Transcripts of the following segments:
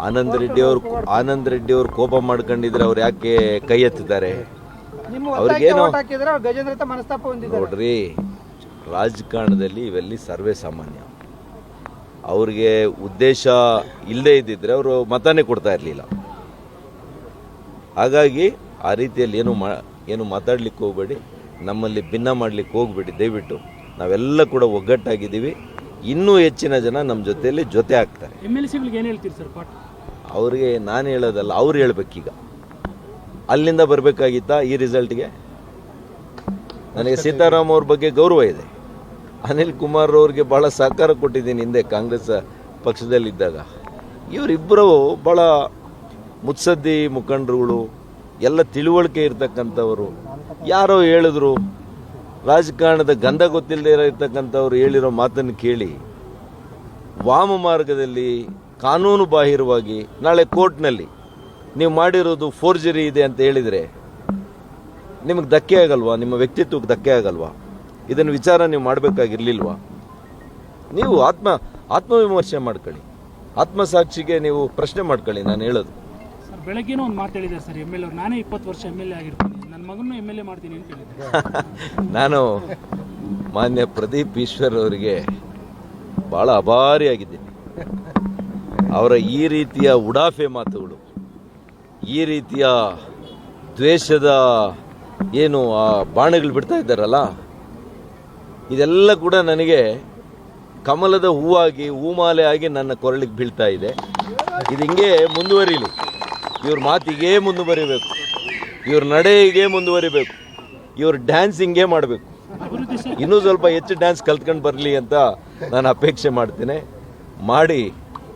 ಆನಂದ್ ರೆಡ್ಡಿ ಅವರು ಆನಂದ್ ರೆಡ್ಡಿ ಅವರು ಕೋಪ ಮಾಡ್ಕೊಂಡಿದ್ರೆ ಅವ್ರು ಯಾಕೆ ಕೈ ಎತ್ತಿದ್ದಾರೆ? ಅವ್ರಿಗೇನು- ನೋಡ್ರಿ ರಾಜಕಾರಣದಲ್ಲಿ ಇವೆಲ್ಲಿ ಸರ್ವೇ ಸಾಮಾನ್ಯ. ಅವ್ರಿಗೆ ಉದ್ದೇಶ ಇಲ್ಲದೇ ಇದ್ದಿದ್ರೆ ಅವರು ಮತನೇ ಕೊಡ್ತಾ ಇರಲಿಲ್ಲ. ಹಾಗಾಗಿ ಆ ರೀತಿಯಲ್ಲಿ ಏನು ಮಾ ಏನು ಮಾತಾಡ್ಲಿಕ್ಕೆ ಹೋಗಬೇಡಿ ನಮ್ಮಲ್ಲಿ ಭಿನ್ನ ಮಾಡ್ಲಿಕ್ಕೆ ಹೋಗ್ಬೇಡಿ. ದಯವಿಟ್ಟು ನಾವೆಲ್ಲ ಕೂಡ ಒಗ್ಗಟ್ಟಾಗಿದ್ದೀವಿ. ಇನ್ನೂ ಹೆಚ್ಚಿನ ಜನ ನಮ್ಮ ಜೊತೆಯಲ್ಲಿ ಜೊತೆ ಆಗ್ತಾರೆ. ಎಂ ಎಲ್ ಸಿಗಳಿಗೆ ಏನು ಹೇಳ್ತೀರಿ ಸರ್ ಪಾಠ? ಅವ್ರಿಗೆ ನಾನು ಹೇಳೋದಲ್ಲ ಅವ್ರು ಹೇಳ್ಬೇಕೀಗ. ಅಲ್ಲಿಂದ ಬರಬೇಕಾಗಿತ್ತಾ ಈ ರಿಸಲ್ಟ್ಗೆ ನನಗೆ ಸೀತಾರಾಮ್ ಅವ್ರ ಬಗ್ಗೆ ಗೌರವ ಇದೆ. ಅನಿಲ್ ಕುಮಾರ್ ಅವ್ರಿಗೆ ಭಾಳ ಸಹಕಾರ ಕೊಟ್ಟಿದ್ದೀನಿ ಹಿಂದೆ ಕಾಂಗ್ರೆಸ್ ಪಕ್ಷದಲ್ಲಿದ್ದಾಗ. ಇವರಿಬ್ಬರು ಭಾಳ ಮುತ್ಸದ್ದಿ ಮುಖಂಡರುಗಳು ಎಲ್ಲ ತಿಳುವಳಿಕೆ ಇರ್ತಕ್ಕಂಥವರು. ಯಾರೋ ಹೇಳಿದ್ರು ರಾಜಕಾರಣದ ಗಂಧ ಗೊತ್ತಿಲ್ಲದೆ ಇರತಕ್ಕಂಥವ್ರು ಹೇಳಿರೋ ಮಾತನ್ನು ಕೇಳಿ. ವಾಮ ಮಾರ್ಗದಲ್ಲಿ ಕಾನೂನು ಬಾಹಿರವಾಗಿ ನಾಳೆ ಕೋರ್ಟ್ನಲ್ಲಿ ನೀವು ಮಾಡಿರೋದು ಫೋರ್ಜರಿ ಇದೆ ಅಂತ ಹೇಳಿದರೆ ನಿಮಗೆ ಧಕ್ಕೆ ಆಗಲ್ವಾ? ನಿಮ್ಮ ವ್ಯಕ್ತಿತ್ವಕ್ಕೆ ಧಕ್ಕೆ ಆಗಲ್ವಾ? ಇದನ್ನು ವಿಚಾರ ನೀವು ಮಾಡಬೇಕಾಗಿರಲಿಲ್ವಾ? ನೀವು ಆತ್ಮ ಆತ್ಮವಿಮರ್ಶೆ ಮಾಡ್ಕೊಳ್ಳಿ. ಆತ್ಮಸಾಕ್ಷಿಗೆ ನೀವು ಪ್ರಶ್ನೆ ಮಾಡ್ಕೊಳ್ಳಿ ನಾನು ಹೇಳೋದು. ಸರ್ ಬೆಳಗ್ಗೆನೂ ಒಂದು ಮಾತು ಸರ್ ಎಂ ಎಲ್ ಅವ್ರು. ನಾನೇ ಇಪ್ಪತ್ತು ವರ್ಷ ಎಂ ಎಲ್ ಎ ಆಗಿರ್ತೀನಿ. ನನ್ನ ಮಗನೂ ಎಂ ಎಲ್ ಎ ಮಾಡ್ತೀನಿ ಅಂತ ಹೇಳಿದ್ದೆ ನಾನು ಮಾನ್ಯ ಪ್ರದೀಪ್ ಈಶ್ವರ್ ಅವರಿಗೆ ಭಾಳ ಅಭಾರಿಯಾಗಿದ್ದೀನಿ. ಅವರ ಈ ರೀತಿಯ ಉಡಾಫೆ ಮಾತುಗಳು, ಈ ರೀತಿಯ ದ್ವೇಷದ ಏನು ಆ ಬಾಣಗಳು ಬಿಡ್ತಾ ಇದ್ದಾರಲ್ಲ, ಇದೆಲ್ಲ ಕೂಡ ನನಗೆ ಕಮಲದ ಹೂವಾಗಿ, ಹೂಮಾಲೆ ಆಗಿ ನನ್ನ ಕೊರಳಿಗೆ ಬೀಳ್ತಾ ಇದೆ. ಇದು ಹಿಂಗೆ ಮುಂದುವರಿಲಿ. ಇವ್ರ ಮಾತಿಗೆ ಮುಂದುವರಿಬೇಕು. ಇವ್ರ ನಡೆಗೆ ಮುಂದುವರಿಬೇಕು. ಇವ್ರ ಡ್ಯಾನ್ಸಿಂಗೇ ಮಾಡಬೇಕು. ಇನ್ನೂ ಸ್ವಲ್ಪ ಹೆಚ್ಚು ಡ್ಯಾನ್ಸ್ ಕಲ್ತ್ಕೊಂಡು ಬರಲಿ ಅಂತ ನಾನು ಅಪೇಕ್ಷೆ ಮಾಡ್ತೇನೆ. ಮಾಡಿ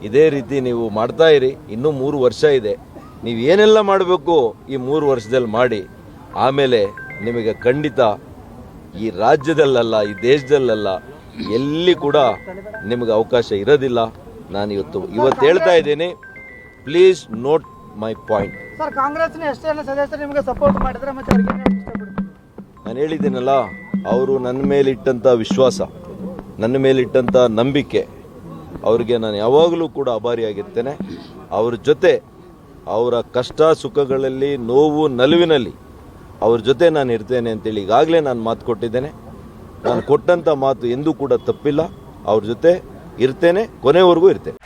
ಇದೇ ರೀತಿ ನೀವು ಮಾಡ್ತಾ ಇರಿ. ಇನ್ನೂ ಮೂರು ವರ್ಷ ಇದೆ. ನೀವು ಏನೆಲ್ಲ ಮಾಡಬೇಕು ಈ ಮೂರು ವರ್ಷದಲ್ಲಿ ಮಾಡಿ. ಆಮೇಲೆ ನಿಮಗೆ ಖಂಡಿತ ಈ ರಾಜ್ಯದಲ್ಲಲ್ಲ ಈ ದೇಶದಲ್ಲಲ್ಲ ಎಲ್ಲಿ ಕೂಡ ನಿಮಗೆ ಅವಕಾಶ ಇರೋದಿಲ್ಲ. ನಾನು ಇವತ್ತು ಇವತ್ತು ಹೇಳ್ತಾ ಇದ್ದೀನಿ. Please note my point sir ಕಾಂಗ್ರೆಸ್ನ ಎಷ್ಟೆಲ್ಲ ಸದಸ್ಯರು ನಿಮಗೆ ಸಪೋರ್ಟ್ ಮಾಡಿದ್ರೆ ಮತ್ತೆ ನಾನು ಹೇಳಿದ್ದೀನಲ್ಲ ಅವರು ನನ್ನ ಮೇಲಿಟ್ಟಂಥ ವಿಶ್ವಾಸ, ನನ್ನ ಮೇಲಿಟ್ಟಂಥ ನಂಬಿಕೆ, ಅವರಿಗೆ ನಾನು ಯಾವಾಗಲೂ ಕೂಡ ಅಭಾರಿಯಾಗಿರ್ತೇನೆ. ಅವ್ರ ಜೊತೆ ಅವರ ಕಷ್ಟ ಸುಖಗಳಲ್ಲಿ, ನೋವು ನಲುವಿನಲ್ಲಿ ಅವ್ರ ಜೊತೆ ನಾನು ಇರ್ತೇನೆ ಅಂತೇಳಿ ಈಗಾಗಲೇ ನಾನು ಮಾತು ಕೊಟ್ಟಿದ್ದೇನೆ. ನಾನು ಕೊಟ್ಟಂಥ ಮಾತು ಎಂದೂ ಕೂಡ ತಪ್ಪಿಲ್ಲ. ಅವ್ರ ಜೊತೆ ಇರ್ತೇನೆ, ಕೊನೆವರೆಗೂ ಇರ್ತೇನೆ.